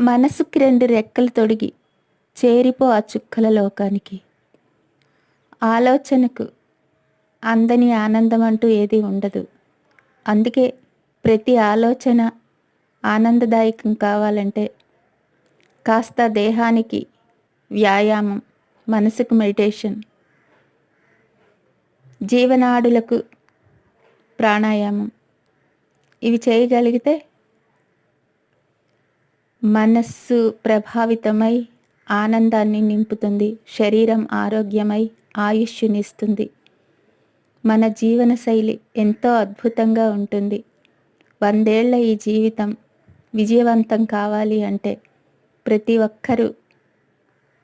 మనసుకి రెండు రెక్కలు తొడిగి చేరిపో ఆ చుక్కల లోకానికి. ఆలోచనకు అందని ఆనందం అంటూ ఏది ఉండదు. అందుకే ప్రతి ఆలోచన ఆనందదాయకం కావాలంటే కాస్త దేహానికి వ్యాయామం మనసుకు మెడిటేషన్ జీవనాడులకు ప్రాణాయామం ఇవి చేయగలిగితే మనస్సు ప్రభావితమై ఆనందాన్ని నింపుతుంది శరీరం ఆరోగ్యమై ఆయుష్యునిస్తుంది. మన జీవన శైలి ఎంతో అద్భుతంగా ఉంటుంది. వందేళ్ళ ఈ జీవితం విజయవంతం కావాలి అంటే ప్రతి ఒక్కరూ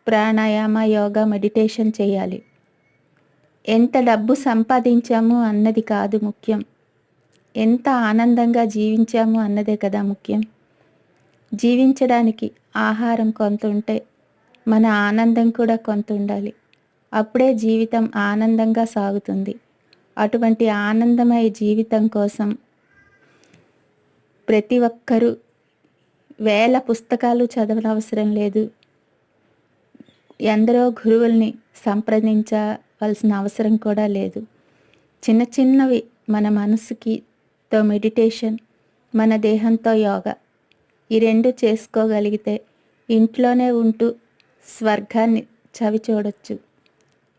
ప్రాణాయామ యోగా మెడిటేషన్ చేయాలి. ఎంత డబ్బు సంపాదించాము అన్నది కాదు ముఖ్యం. ఎంత ఆనందంగా జీవించాము అన్నదే కదా ముఖ్యం. జీవించడానికి ఆహారం కొంత ఉంటే మన ఆనందం కూడా కొంత ఉండాలి. అప్పుడే జీవితం ఆనందంగా సాగుతుంది. అటువంటి ఆనందమయ జీవితం కోసం ప్రతి ఒక్కరూ వేల పుస్తకాలు చదవనవసరం లేదు. ఎందరో గురువుల్ని సంప్రదించవలసిన అవసరం కూడా లేదు. చిన్న చిన్నవి మన మనసుకి తో మెడిటేషన్ మన దేహంతో యోగా ఈ రెండు చేసుకోగలిగితే ఇంట్లోనే ఉంటూ స్వర్గాన్ని చవి చూడొచ్చు.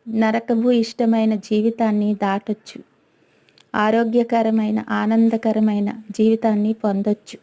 నరకభూ ఇష్టమైన జీవితాన్ని దాటొచ్చు. ఆరోగ్యకరమైన ఆనందకరమైన జీవితాన్ని పొందొచ్చు.